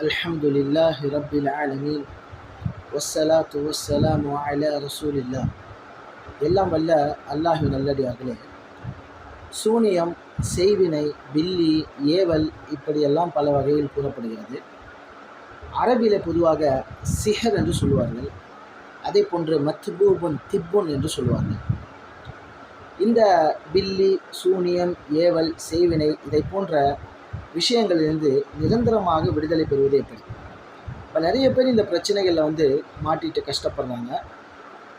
الحمد لله رب العالمين والصلاة والسلام على رسول الله எல்லாம் வல்ல அல்லாஹின் நல்லடியார்களே சூனியம் செய்வினை பில்லி ஏவல் இப்படியெல்லாம் பல வகையில் கூறப்படுகிறது அரபியில் பொதுவாக சிஹர் என்று சொல்வார்கள் அதே போன்று மத்பூபுன் திப்புன் என்று சொல்வார்கள் இந்த பில்லி சூனியம் ஏவல் செய்வினை இதை போன்ற விஷயங்களிலிருந்து நிரந்தரமாக விடுதலை பெறுவது எப்படி இப்போ நிறைய பேர் இந்த பிரச்சனைகளில் வந்து மாட்டிட்டு கஷ்டப்படுறாங்க.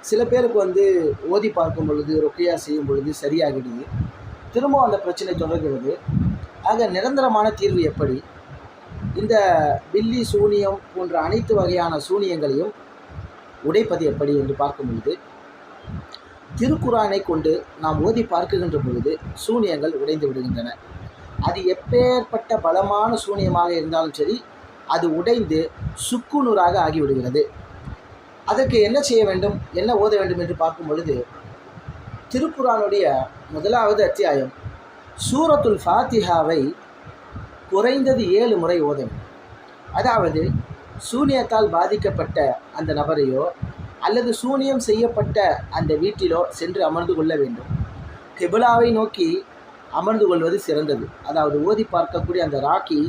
சில பேருக்கு வந்து ஓதி பார்க்கும் பொழுது ரொக்கையா செய்யும் பொழுது சரியாகிடுது. திரும்ப அந்த பிரச்சனை தொடர்கிறது. ஆக நிரந்தரமான தீர்வு எப்படி? இந்த பில்லி சூனியம் போன்ற அனைத்து வகையான சூனியங்களையும் உடைப்பது எப்படி என்று பார்க்கும் பொழுது திருக்குறானை கொண்டு நாம் ஓதி பார்க்குகின்ற பொழுது சூனியங்கள் உடைந்து விடுகின்றன. அது எப்பேற்பட்ட பலமான சூனியமாக இருந்தாலும் சரி அது உடைந்து சுக்குநூறாக ஆகிவிடுகிறது. அதற்கு என்ன செய்ய வேண்டும் என்ன ஓத வேண்டும் என்று பார்க்கும் பொழுது திருக்குறானுடைய முதலாவது அத்தியாயம் சூரத்துல் ஃபாத்திஹாவை குறைந்தது ஏழு முறை ஓத அதாவது சூனியத்தால் பாதிக்கப்பட்ட அந்த நபரையோ அல்லது சூனியம் செய்யப்பட்ட அந்த வீட்டிலோ சென்று அமர்ந்து கொள்ள வேண்டும். கெபுலாவை நோக்கி அமர்ந்து கொள்வது சிறந்தது. அதாவது ஓதி பார்க்கக்கூடிய அந்த ராக்கி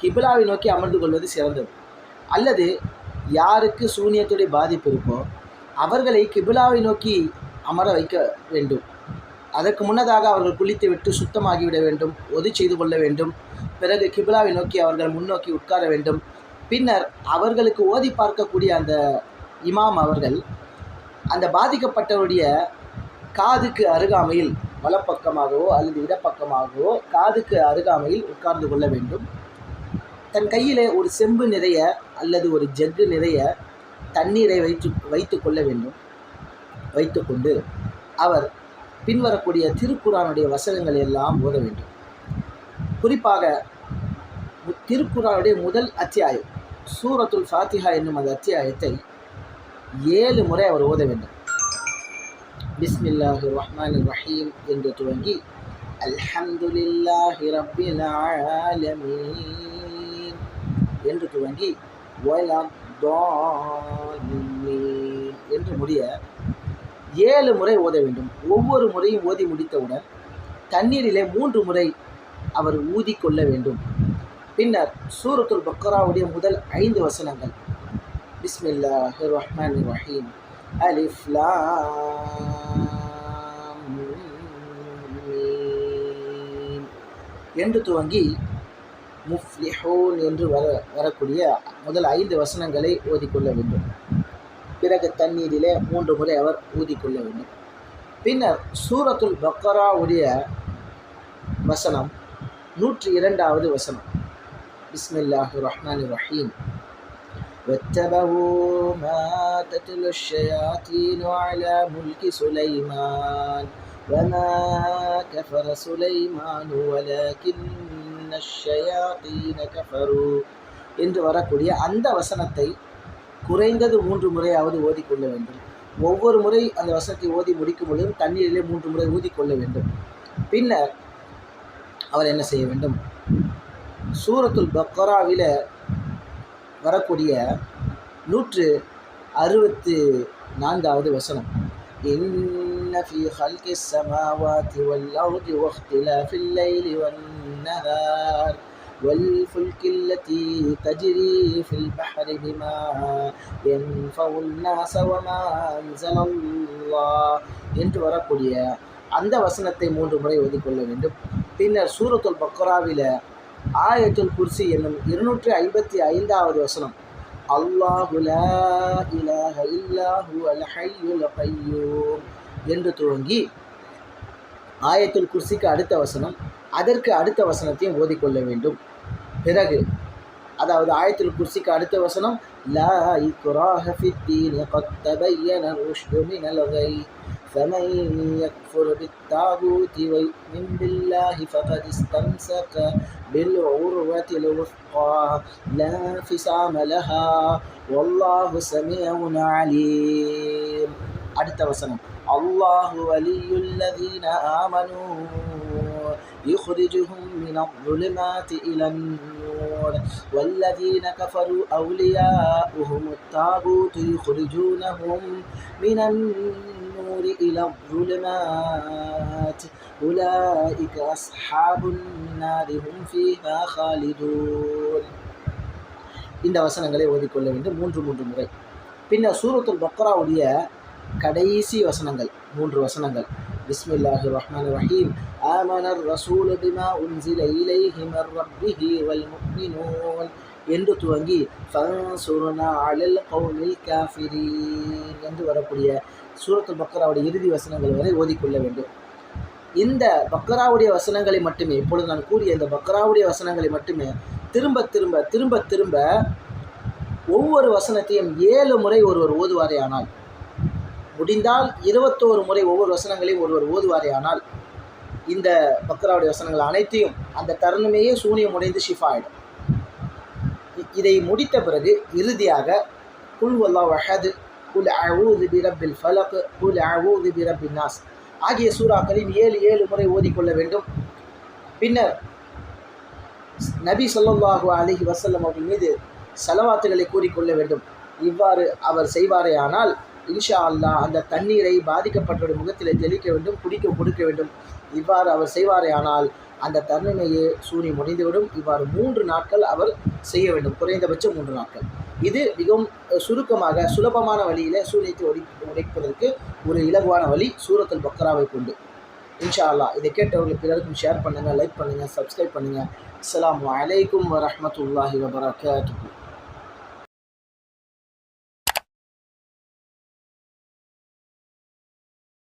கிபிலாவை நோக்கி அமர்ந்து கொள்வது சிறந்தது. அல்லது யாருக்கு சூனியத்துடைய பாதிப்பு இருக்கோ அவர்களை கிபிலாவை நோக்கி அமர வைக்க வேண்டும். அதற்கு முன்னதாக அவர்கள் குளித்து விட்டு சுத்தமாகிவிட வேண்டும் ஒது செய்து கொள்ள வேண்டும். பிறகு கிபிலாவை நோக்கி அவர்கள் முன்னோக்கி உட்கார வேண்டும். பின்னர் அவர்களுக்கு ஓதி பார்க்கக்கூடிய அந்த இமாம் அவர்கள் அந்த பாதிக்கப்பட்டவருடைய காதுக்கு அருகாமையில் வலப்பக்கமாகவோ அல்லது இடப்பக்கமாகவோ காதுக்கு அருகாமையில் உட்கார்ந்து கொள்ள வேண்டும். தன் கையிலே ஒரு செம்பு நிறைய அல்லது ஒரு ஜக்கு நிறைய தண்ணீரை வைத்து வைத்து கொள்ள வேண்டும். வைத்துக்கொண்டு அவர் பின்வரக்கூடிய திருக்குறானுடைய வசனங்கள் எல்லாம் ஓத வேண்டும். குறிப்பாக திருக்குறானுடைய முதல் அத்தியாயம் சூரத்துல் ஃபாத்திஹா என்னும் அந்த அத்தியாயத்தை ஏழு முறை அவர் ஓத வேண்டும். பிஸ்மில்லாஹு ரஹ்மான் ரஹீம் என்று துவங்கி அல்ஹம்துலில்லாஹி ரப்பில் ஆலமீன் என்று துவங்கி என்று முடிய ஏழு முறை ஓத வேண்டும். ஒவ்வொரு முறையும் ஓதி முடித்தவுடன் தண்ணீரிலே மூன்று முறை அவர் ஊதிக்கொள்ள வேண்டும். பின்னர் சூரத்துல் பக்கராவுடைய முதல் ஐந்து வசனங்கள் பிஸ்மில்லாஹி ரஹ்மான் ரஹீம் அலிஃப் என்று துவங்கி முஃப்லிஹூன் என்று வர வரக்கூடிய முதல் ஐந்து வசனங்களை ஓதிக்கொள்ள வேண்டும். பிறகு தண்ணீரிலே மூன்று முறை அவர் ஊதிக்கொள்ள வேண்டும். பின்னர் சூரத்துல் பக்கராவுடைய வசனம் நூற்றி இரண்டாவது வசனம். பிஸ்மில்லாஹு ரஹ்மான் ரஹீம். واتبعوا ما تتلو الشياطين على ملك سليمان وما كفر سليمان ولكن الشياطين كفروا என்று வரக்கூடிய அந்த வசனத்தை குறைந்தது மூன்று முறையாவது ஓதிக்கொள்ள வேண்டும் ஒவ்வொரு முறை அந்த வசனத்தை ஓதி முடிக்கும் பொழுதும் தண்ணீரிலே மூன்று முறை ஊதிக்கொள்ள வேண்டும் பின்னர் அவர் என்ன செய்ய வேண்டும் சூரத்துல் பக்கராவில் வரக்கூடிய நூற்று அறுபத்து நான்காவது வசனம் إن في خلق السماوات والأرض واختلاف الليل والنهار والفلك التي تجري في البحر بما ينفع الناس وما أنزل الله என்று வரக்கூடிய அந்த வசனத்தை மூன்று முறை ஓதிக்கொள்ள வேண்டும் பின்னர் சூரத்துல் பக்ராவில் ஆயத்துல் குர்சி என்னும் இருநூற்றி ஐம்பத்தி ஐந்தாவது வசனம். அல்லாஹு லா இலாஹ இல்லாஹு அல் ஹய்யுல் கய்யூம் என்று துவங்கி ஆயத்துல் குர்சிக்கு அடுத்த வசனம் அதற்கு அடுத்த வசனத்தையும் ஓதிக்கொள்ள வேண்டும். பிறகு அதாவது ஆயத்துல் குர்சிக்கு அடுத்த வசனம் லா இ ஃபித்தீன் கத் தபையன ருஷ்து فمن يكفر بالطاغوت ويؤمن بالله فقد استمسك بالعروة الوثقى لا انفصام لها والله سميع عليم அடுத்த வசனம் அல்லாஹு வலியுல்லதீன ஆமனு يخرجهم من الظلمات إلى النور والذين كفروا أولياؤهم الطاغوت يخرجونهم من النور إلى الظلمات أولئك أصحاب النار هم فيها خالدون இந்த வசனங்களை ஓதிக்கொள்ள வேண்டும் மூன்று மூன்று முறை பின்னர் சூரத்துல் பக்ராவுடைய கடைசி வசனங்கள் மூன்று வசனங்கள் பிஸ்மில்லாஹி ரஹ்மான் ரஹீம் ஆமனர் ரசூல் பிமா உன்சில இலைஹி மிர் ரப்பிஹி வல் முஃமினூன் என்று துவங்கி ஃபன்சுர்னா அலல் கௌமில் காஃபிரீன் என்று வரக்கூடிய சூரத்து பக்ராவுடைய இறுதி வசனங்கள் வரை ஓதிக்கொள்ள வேண்டும். இந்த பக்ராவுடைய வசனங்களை மட்டுமே இப்பொழுது நான் கூறிய இந்த பக்ராவுடைய வசனங்களை மட்டுமே திரும்ப திரும்ப திரும்ப திரும்ப ஒவ்வொரு வசனத்தையும் ஏழு முறை ஒருவர் ஓதுவாரே ஆனால் முடிந்தால் இருபத்தோரு முறை ஒவ்வொரு வசனங்களையும் ஒருவர் ஓதுவாரே ஆனால் இந்த பக்ராவுடைய வசனங்கள் அனைத்தையும் அந்த தருணமேயே சூனியம் உடைந்து ஷிஃபாயிடும் இதை முடித்த பிறகு இறுதியாக குல் வல்லா வஹது குல் அஊது பிரபில் ஃபலக் குல் அஊது பிரபின் நாஸ். ஆகிய சூறாக்களின் ஏழு ஏழு முறை ஓதிக்கொள்ள வேண்டும். பின்னர் நபி சொல்லாஹு அலிஹி வசல்லம் அவர்கள் மீது செலவாத்துகளை கூறிக்கொள்ள வேண்டும். இவ்வாறு அவர் செய்வாரே ஆனால் இன்ஷா அல்லா அந்த தண்ணீரை பாதிக்கப்பட்டவருடைய முகத்தில் தெளிக்க வேண்டும் குடிக்க கொடுக்க வேண்டும். இவ்வாறு அவர் செய்வாரே ஆனால் அந்த தருணமையே சூரியன் முடிந்துவிடும் இவ்வாறு மூன்று நாட்கள் அவர் செய்ய வேண்டும். குறைந்தபட்சம் மூன்று நாட்கள். இது மிகவும் சுருக்கமாக சுலபமான வழியில் சூரியத்தை உடை உடைப்பதற்கு ஒரு இலகுவான வழி சூரத்தில் பக்கராவை கொண்டு. இன்ஷா அல்லாஹ் இதை கேட்டவர்களுக்கு பிறருக்கும் ஷேர் பண்ணுங்கள் லைக் பண்ணுங்கள் சப்ஸ்கிரைப் பண்ணுங்கள் அஸ்லாம் வலைக்கம் வரமத்துல்லாஹி வபரகாத்துஹு.